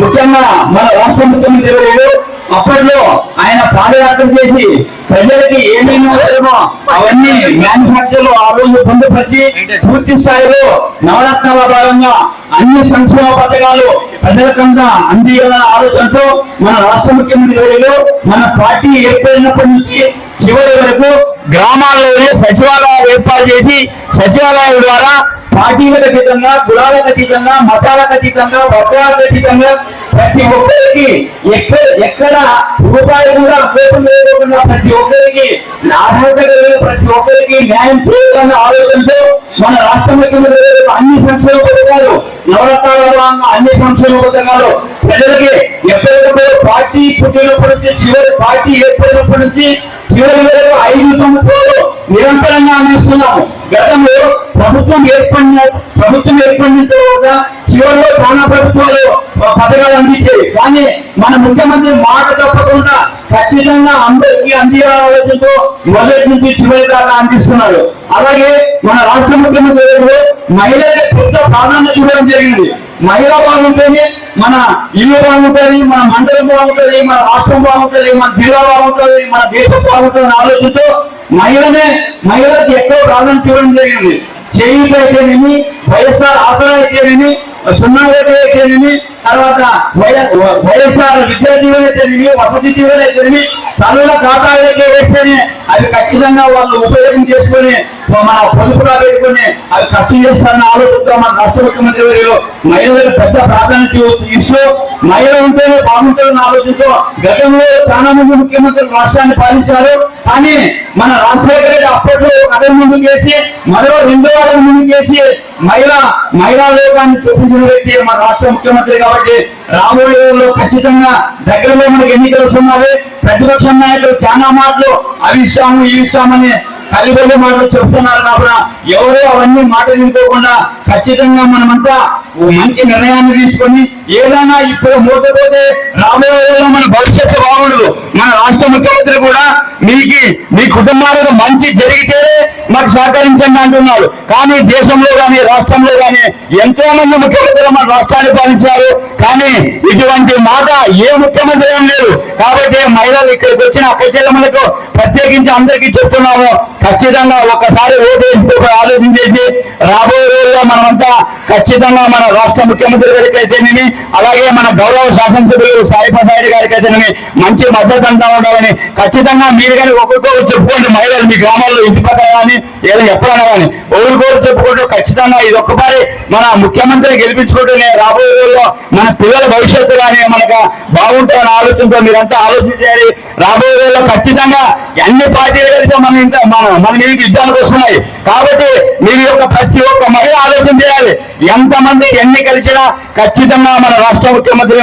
ముఖ్యంగా మన రాష్ట్ర ముఖ్యమంత్రి అప్పట్లో ఆయన పాదయాత్ర చేసి ప్రజలకి ఏమేమో అవన్నీ మ్యానుఫాక్చర్ ఆ రోజు పొందుపరిచి పూర్తి స్థాయిలో నవరత్నాల భాగంగా అన్ని సంక్షేమ పథకాలు ప్రజలకంతా అందియాలన్న ఆలోచనతో మన రాష్ట్ర ముఖ్యమంత్రి మన పార్టీ ఏర్పడినప్పటి నుంచి చివరి వరకు గ్రామాల్లోనే సచివాలయాలు ఏర్పాటు చేసి సచివాలయాల ద్వారా పార్టీలకు అతీతంగా కులాలకు అతీతంగా మతాలకు అతీతంగా వర్గాలకు అతీతంగా ప్రతి ఒక్కరికి ఎక్కడ ఎక్కడ రూపాయి కూడా అభ్యర్థం లేకుండా ప్రతి ఒక్కరికి అర్హత కలిగిన ప్రతి ఒక్కరికి న్యాయం చేయాలన్న ఆలోచనతో మన రాష్ట్ర ముఖ్యమంత్రి అన్ని సంక్షేమ పథకాలు నవరత్నాల అన్ని సంక్షేమ పథకాలు ప్రజలకి ఎప్పటికప్పుడు పార్టీ పుట్టినప్పటి నుంచి చివరి పార్టీ ఏర్పడినప్పటి నుంచి చివరి వరకు ఐదు సంవత్సరాలు నిరంతరంగా అందిస్తున్నాము గతంలో ప్రభుత్వం ఏర్పడిన ప్రభుత్వం ఏర్పడిన తర్వాత చివరిలో చాలా ప్రభుత్వాలు పథకాలు అందించేవి కానీ మన ముఖ్యమంత్రి మాట తప్పకుండా ఖచ్చితంగా అందరికీ అందించాలతో మొదటి నుంచి చివరి దాకా అందిస్తున్నారు అలాగే మన రాష్ట్ర ముఖ్యమంత్రి మహిళలకు పెద్ద ప్రాధాన్యత ఇవ్వడం జరిగింది. మహిళ బాగుంటేనే మన ఇల్లు బాగుంటుంది మన మండలం బాగుంటుంది మన రాష్ట్రం బాగుంటుంది మన జిల్లా బాగుంటుంది మన దేశం బాగుంటుంది ఆలోచనతో మహిళనే మహిళలకు ఎక్కువ ప్రాధాన్యత ఇవ్వడం జరిగింది. చేయుత అయితేనేమి వైఎస్ఆర్ ఆసరా అయితేనేమి సున్నా అయితేనేమి తర్వాత వైఎస్ఆర్ విద్యా దీవెన అయితేనేమి వసతి దీవెన అయితేనేమి తల్లుల ఖాతాలకి వేస్తేనే అవి ఖచ్చితంగా వాళ్ళు ఉపయోగం చేసుకుని మన పొదుపులా పెట్టుకుని అవి ఖర్చు చేస్తారన్న ఆలోచనతో మన రాష్ట్ర ముఖ్యమంత్రి వారు మహిళలకు పెద్ద ప్రాధాన్యత ఇస్తూ మహిళ ఉంటేనే బాగుంటుందన్న ఆలోచనతో గతంలో చాలా మంది ముఖ్యమంత్రులు రాష్ట్రాన్ని పాలించారు. కానీ మన రాజశేఖర రెడ్డి అప్పట్లో ఒక అడుగు ముందుకు వేసి మరో రెండో అడుగు ముందుకు వేసి మహిళా మహిళా లోకాన్ని చూపించిన వ్యక్తి మన రాష్ట్ర ముఖ్యమంత్రి కాబట్టి రాబోయే రోజుల్లో ఖచ్చితంగా దగ్గరలో మనకి ఎన్నికలు వస్తున్నాయి. ప్రతిపక్ష నాయకులు చాలా మాటలు అవి ఇస్తాము ఇవి ఇస్తామని కలిగొల్లి మాటలు చెప్తున్నారు కాబట్టి ఎవరో అవన్నీ మాట వినుకోకుండా ఖచ్చితంగా మనమంతా మంచి నిర్ణయాన్ని తీసుకొని ఏదైనా ఇప్పుడు మూతపోతే రాబోయే రోజుల్లో మన భవిష్యత్తు బాగుండదు. మన రాష్ట్ర ముఖ్యమంత్రి కూడా మీకు మీ కుటుంబాలకు మంచి జరిగితే మాకు సహకరించండి అంటున్నారు. కానీ దేశంలో కానీ రాష్ట్రంలో కానీ ఎంతో మంది ముఖ్యమంత్రులు మన రాష్ట్రాన్ని పాలించారు. కానీ ఇటువంటి మాట ఏ ముఖ్యమంత్రి ఏం లేదు. కాబట్టి మహిళలు ఇక్కడికి వచ్చిన అక్క చెల్లెమ్మలకు ప్రత్యేకించి అందరికీ చెప్తున్నాము. ఖచ్చితంగా ఒక్కసారి ఓటు వేసి ఆలోచన చేసి రాబోయే రోజుల్లో మనమంతా ఖచ్చితంగా మన రాష్ట్ర ముఖ్యమంత్రి గారికి అయితేనేమి అలాగే మన గౌరవ శాసనసభ్యులు సాయి గారికి అయితేనేమి మంచి మద్దతు అంతా ఉండాలని ఖచ్చితంగా మీరు కానీ ఒక్కొక్కరు చెప్పుకోండి మహిళలు మీ గ్రామాల్లో ఇంటి పక్కన కానీ ఏదో ఎప్పుడన్నా కానీ ఒకరికొకరు చెప్పుకుంటూ ఖచ్చితంగా ఇది ఒక్కసారి మన ముఖ్యమంత్రిని గెలిపించుకుంటూనే రాబోయే రోజుల్లో మన పిల్లల భవిష్యత్తు కానీ మనకు బాగుంటుందనే ఆలోచనతో మీరంతా ఆలోచించాలి రాబోయే రోజుల్లో ఖచ్చితంగా అన్ని పార్టీలు కలిసి మన ఇంత మన మన మీద యుద్ధానికి వస్తున్నాయి. కాబట్టి మీరు యొక్క ప్రతి ఒక్క మహిళ ఆలోచన చేయాలి. ఎంతమంది ఎన్ని కలిసినా ఖచ్చితంగా మన రాష్ట్ర ముఖ్యమంత్రి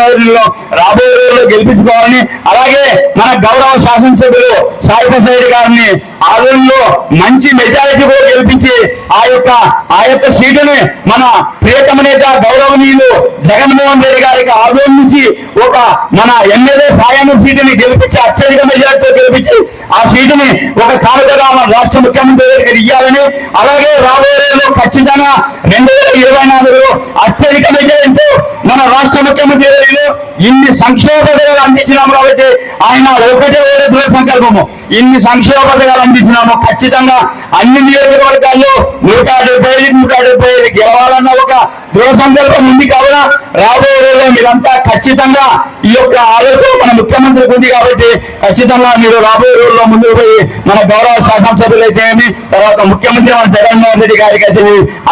రాబోయే రోజుల్లో గెలిపించుకోవాలని అలాగే మన గౌరవ శాసనసభ్యులు సాయి గారిని గారిని ఆదరణలో మంచి మెజారిటీ కూడా గెలిపించి ఆ యొక్క ఆ యొక్క సీటుని మన ప్రియతమ నేత గౌరవనీయులు జగన్మోహన్ రెడ్డి గారికి ఆదరణ నుంచి ఒక మన ఎమ్మెల్యే సాయం సీటుని గెలిపించి అత్యధిక మెజార్టీతో గెలిపించి ఆ సీటుని ఒక కానుకగా మన రాష్ట్ర ముఖ్యమంత్రి గారికి ఇవ్వాలని అలాగే రాబోయే రోజుల్లో ఖచ్చితంగా రెండు వేల ఇరవై నాలుగులో అత్యధిక మెజారిటీతో మన రాష్ట్ర ముఖ్యమంత్రి గారు ఇన్ని సంక్షేమ పథకాలు అందించినాము కాబట్టి ఆయన ఒకటే ఒకటే దృఢ సంకల్పము. ఇన్ని సంక్షేమ పథకాలు అందించినాము ఖచ్చితంగా అన్ని నియోజకవర్గాల్లో నూట డెబ్బై ఐదు నూట డెబ్బై ఐదు గెలవాలన్న ఒక దృఢ సంకల్పం ఉంది కావున రాబోయే రోజుల్లో మీరంతా ఖచ్చితంగా ఈ యొక్క ఆలోచన మన ముఖ్యమంత్రికి ఉంది కాబట్టి ఖచ్చితంగా మీరు రాబోయే రోజుల్లో ముందుకు పోయి మన గౌరవ శాసనసభ్యులు అయితేనేమి తర్వాత ముఖ్యమంత్రి మన జగన్మోహన్ రెడ్డి గారికి అయితే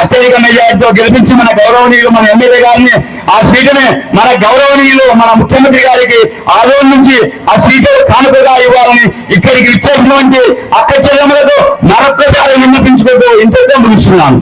అత్యధిక మెజార్టీతో గెలిపించి మన గౌరవనీయులు మన ఎమ్మెల్యే గారిని ఆ సీటుని మన గౌరవనీయులు మన ముఖ్యమంత్రి గారికి ఆ రోజు నుంచి ఆ సీటు కానుకగా ఇవ్వాలని ఇక్కడికి ఇచ్చేసినటువంటి అక్క చెల్లెములకు మరొక్కసారి విన్నపించుకుంటూ ఇంతతో ముగిస్తున్నాను.